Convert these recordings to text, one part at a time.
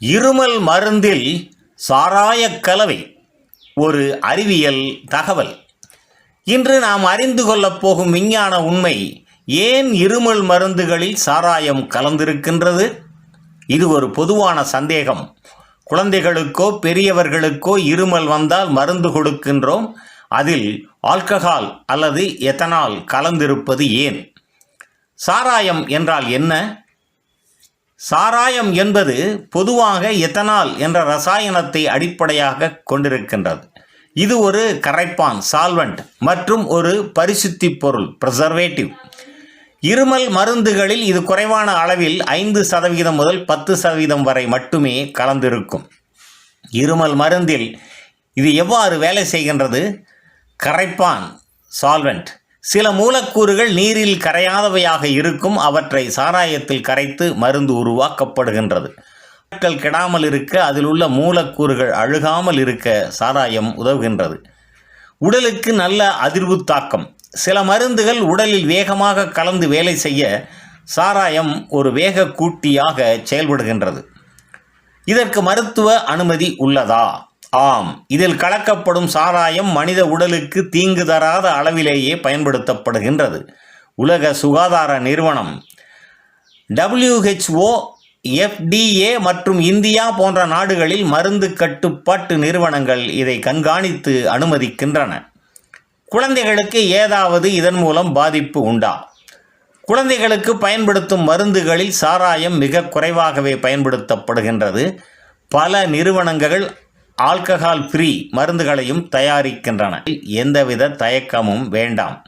இருமல் மருந்தில் சாராய கலவை ஒரு அறிவியல் தகவல். இன்று நாம் அறிந்து கொள்ளப் போகும் விஞ்ஞான உண்மை ஏன் இருமல் மருந்துகளில் சாராயம் கலந்திருக்கின்றது? இது ஒரு பொதுவான சந்தேகம். குழந்தைகளுக்கோ பெரியவர்களுக்கோ இருமல் வந்தால் மருந்து கொடுக்கின்றோம். அதில் ஆல்கஹால் அல்லது எத்தனால் கலந்திருப்பது ஏன்? சாராயம் என்றால் என்ன? சாராயம் என்பது பொதுவாக எத்தனால் என்ற ரசாயனத்தை அடிப்படையாக கொண்டிருக்கின்றது. இது ஒரு கரைப்பான் சால்வெண்ட் மற்றும் ஒரு பரிசுத்தி பொருள் ப்ரிசர்வேட்டிவ் இருமல் மருந்துகளில் இது குறைவான அளவில் ஐந்து சதவீதம் முதல் பத்து சதவீதம் வரை மட்டுமே கலந்திருக்கும். இருமல் மருந்தில் இது எவ்வாறு வேலை செய்கின்றது? கரைப்பான் சால்வெண்ட். சில மூலக்கூறுகள் நீரில் கரையாதவையாக இருக்கும் அவற்றை சாராயத்தில் கரைத்து மருந்து உருவாக்கப்படுகின்றது. நாட்கள் கெடாமல் இருக்க அதில் உள்ள மூலக்கூறுகள் அழுகாமல் இருக்க சாராயம் உதவுகின்றது. உடலுக்கு நல்ல அதிர்வு தாக்கம். சில மருந்துகள் உடலில் வேகமாக கலந்து வேலை செய்ய சாராயம் ஒரு வேக கூட்டியாக செயல்படுகின்றது. இதற்கு மருத்துவ அனுமதி உள்ளதா? ஆம். இதில் கலக்கப்படும் சாராயம் மனித உடலுக்கு தீங்கு தராத அளவிலேயே பயன்படுத்தப்படுகின்றது. உலக சுகாதார நிறுவனம். டபிள்யூஹெச்ஓ எஃப்டிஏ மற்றும் இந்தியா போன்ற நாடுகளில் மருந்து கட்டுப்பாட்டு நிறுவனங்கள் இதை கண்காணித்து அனுமதிக்கின்றன. குழந்தைகளுக்கு ஏதாவது இதன் மூலம் பாதிப்பு உண்டா? குழந்தைகளுக்கு பயன்படுத்தும் மருந்துகளில் சாராயம் மிக குறைவாகவே பயன்படுத்தப்படுகின்றது. பல நிறுவனங்கள் ஆல்கஹால் ஃப்ரீ மருந்துகளையும் தயாரிக்கின்றன. எந்தவித தயக்கமும் வேண்டாம்.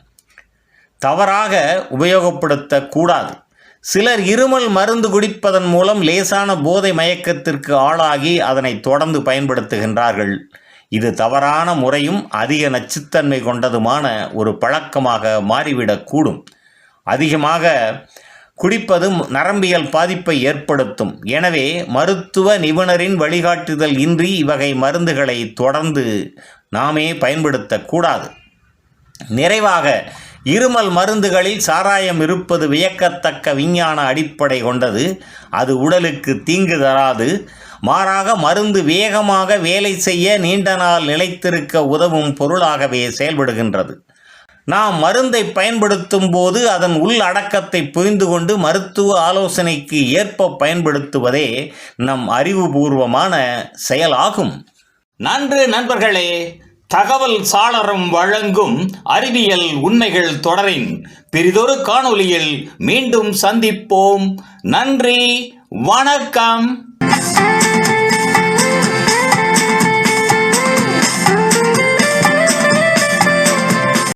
தவறாக உபயோகப்படுத்தக்கூடாது. சிலர் இருமல் மருந்து குடிப்பதன் மூலம் லேசான போதை மயக்கத்திற்கு ஆளாகி அதனை தொடர்ந்து பயன்படுத்துகின்றார்கள். இது தவறான முறையும் அதிக நச்சுத்தன்மை கொண்டதுமான ஒரு பழக்கமாக மாறிவிடக்கூடும். அதிகமாக குடிப்பது நரம்பியல் பாதிப்பை ஏற்படுத்தும். எனவே மருத்துவ நிபுணரின் வழிகாட்டுதல் இன்றி இவ்வகை மருந்துகளை தொடர்ந்து நாமே பயன்படுத்தக்கூடாது. நிறைவாக இருமல் மருந்துகளில் சாராயம் இருப்பது வியக்கத்தக்க விஞ்ஞான அடிப்படை கொண்டது. அது உடலுக்கு தீங்கு தராது. மாறாக மருந்து வேகமாக வேலை செய்ய நீண்ட நாள் நிலைத்திருக்க உதவும் பொருளாகவே செயல்படுகின்றது. நாம் மருந்தை பயன்படுத்தும் போது அதன் உள் அடக்கத்தை புரிந்து கொண்டு மருத்துவ ஆலோசனைக்கு ஏற்ப பயன்படுத்துவதே நம் அறிவுபூர்வமான செயலாகும். நன்று நண்பர்களே தகவல் சாளரம் வழங்கும் அறிவியல் உண்மைகள் தொடரின் பெரிதொரு காணொளியில் மீண்டும் சந்திப்போம். நன்றி வணக்கம்.